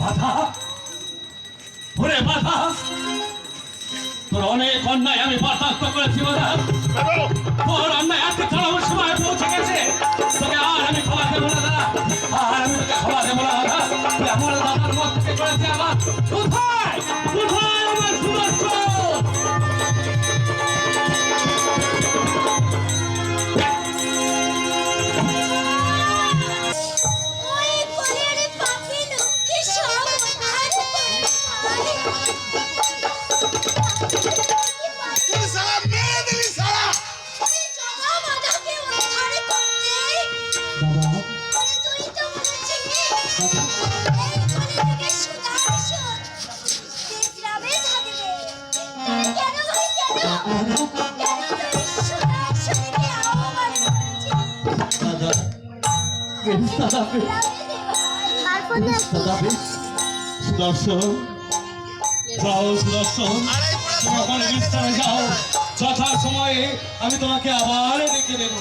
বাধা। ওরে বাধা। তোর অনেক অন্যায় আমি বরদাস্ত করেছি, বাধা। তোর অন্যায় আজকে চলাবার সময় পৌঁছে গেছে, তোকে আর আমি ক্ষমা দেবো না, দাদা। আর আমি তোকে ক্ষমা দেবো না, দাদা। আমার দাদার মত থেকে করেছি আমার কোথায়? কোথায় আমার সুদর্শন সুদর্শন যাও সময়ে আমি তোমাকে আবার ডেকে দেবো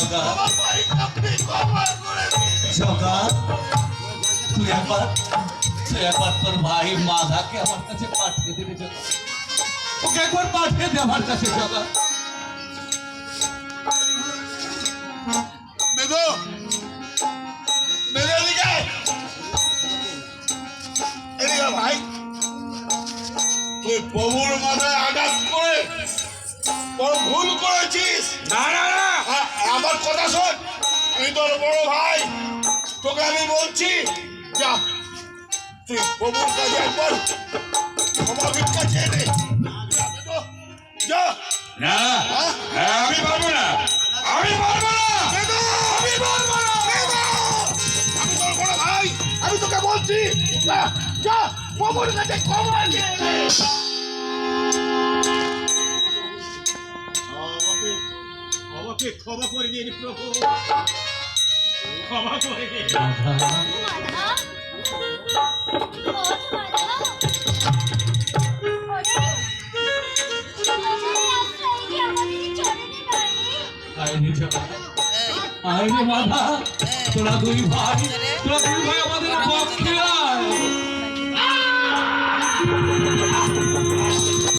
দিন জগা তুই একবার তুই একবার তোর ভাই মাধাকে আমার কাছে পাঠিয়ে দিবি ওকে একবার পাঠিয়ে দে আমার কাছে জগা মেদো মেদো এদিকে এদিকে ভাই। তুই প্রভুর মাথায় আঘাত করে বড় ভুল করেছিস। না না না। আমার কথা শোন। আমি তোর বড় ভাই তোকে আমি বলছি যা। তুই প্রভুর কাছে একবার ক্ষমা ভিক্ষা চেয়ে নে। যা। না হ্যাঁ? হ্যাঁ, আমি পারব না। আমি পারব না। আমি পারব না, আমি তোর বড় ভাই আমি তোকে বলছি। যা যা। প্রভুর কাছে ক্ষমা চেয়ে আমাকে ক্ষমা করে দিন প্রভু। ক্ষমা করে দিন। আইনি মাধা তোরা দুই ভাই তোরা দুই ভাই